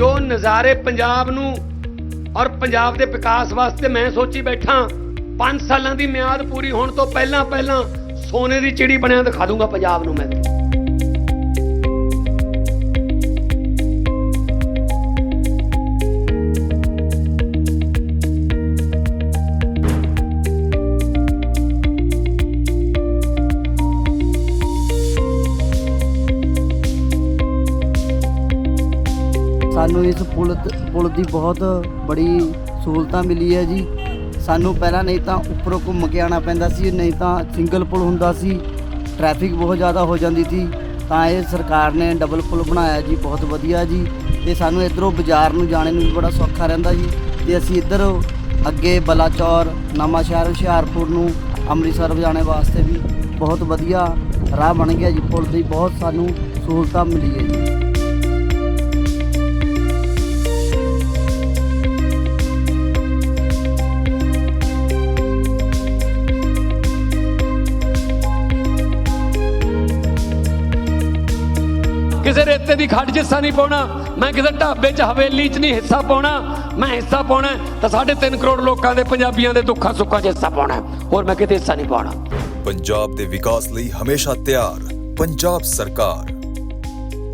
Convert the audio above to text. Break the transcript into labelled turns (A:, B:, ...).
A: ਜੋ ਨਜ਼ਾਰੇ ਪੰਜਾਬ ਨੂੰ ਔਰ ਪੰਜਾਬ ਦੇ ਵਿਕਾਸ ਵਾਸਤੇ ਮੈਂ ਸੋਚੀ ਬੈਠਾ 5 ਸਾਲਾਂ ਦੀ ਮਿਆਦ ਪੂਰੀ ਹੋਣ ਤੋਂ ਪਹਿਲਾਂ ਪਹਿਲਾਂ ਸੋਨੇ ਦੀ ਚਿੜੀ ਬਣਿਆ ਦਿਖਾ ਦੂੰਗਾ ਪੰਜਾਬ ਨੂੰ ਮੈਂ।
B: ਸਾਨੂੰ ਇਸ ਪੁਲ ਪੁਲ ਦੀ ਬਹੁਤ ਬੜੀ ਸਹੂਲਤਾਂ ਮਿਲੀ ਹੈ ਜੀ। ਸਾਨੂੰ ਪਹਿਲਾਂ ਨਹੀਂ ਤਾਂ ਉੱਪਰੋਂ ਘੁੰਮ ਕੇ ਆਉਣਾ ਪੈਂਦਾ ਸੀ, ਨਹੀਂ ਤਾਂ ਸਿੰਗਲ ਪੁਲ ਹੁੰਦਾ ਸੀ। ਟ੍ਰੈਫਿਕ ਬਹੁਤ ਜ਼ਿਆਦਾ ਹੋ ਜਾਂਦੀ ਸੀ, ਤਾਂ ਇਹ ਸਰਕਾਰ ਨੇ ਡਬਲ ਪੁਲ ਬਣਾਇਆ ਜੀ, ਬਹੁਤ ਵਧੀਆ ਜੀ। ਤੇ ਸਾਨੂੰ ਇਧਰੋਂ ਬਾਜ਼ਾਰ ਨੂੰ ਜਾਣੇ ਨੂੰ ਵੀ ਬੜਾ ਸੌਖਾ ਰਹਿੰਦਾ ਜੀ। ਤੇ ਅਸੀਂ ਇੱਧਰ ਅੱਗੇ ਬਲਾਚੌਰ ਨਵਾਂ ਸ਼ਹਿਰ ਹੁਸ਼ਿਆਰਪੁਰ ਨੂੰ ਅੰਮ੍ਰਿਤਸਰ ਜਾਣੇ ਵਾਸਤੇ ਵੀ ਬਹੁਤ ਵਧੀਆ ਰਾਹ ਬਣ ਗਿਆ ਜੀ। ਪੁਲ ਦੀ ਬਹੁਤ ਸਾਨੂੰ ਸਹੂਲਤਾਂ ਮਿਲੀ ਹੈ ਜੀ।
A: ਕਿਸੇ ਰੇਤੇ ਦੀ ਖੱਡ 'ਚ ਹਿੱਸਾ ਨਹੀਂ ਪਾਉਣਾ, ਮੈਂ ਕਿਸੇ ਢਾਬੇ 'ਚ ਹਵੇਲੀ 'ਚ ਨਹੀਂ ਹਿੱਸਾ ਪਾਉਣਾ, ਮੈਂ ਹਿੱਸਾ ਪਾਉਣਾ ਹੈ, ਤਾਂ 3.5 ਕਰੋੜ ਲੋਕਾਂ ਦੇ ਪੰਜਾਬੀਆਂ ਦੇ ਦੁੱਖਾਂ ਸੁੱਖਾਂ 'ਚ ਹਿੱਸਾ ਪਾਉਣਾ ਹੋਰ ਮੈਂ ਕਿਤੇ ਹਿੱਸਾ ਨਹੀਂ ਪਾਉਣਾ।
C: ਪੰਜਾਬ ਦੇ ਵਿਕਾਸ ਲਈ ਹਮੇਸ਼ਾ ਤਿਆਰ, ਪੰਜਾਬ ਸਰਕਾਰ।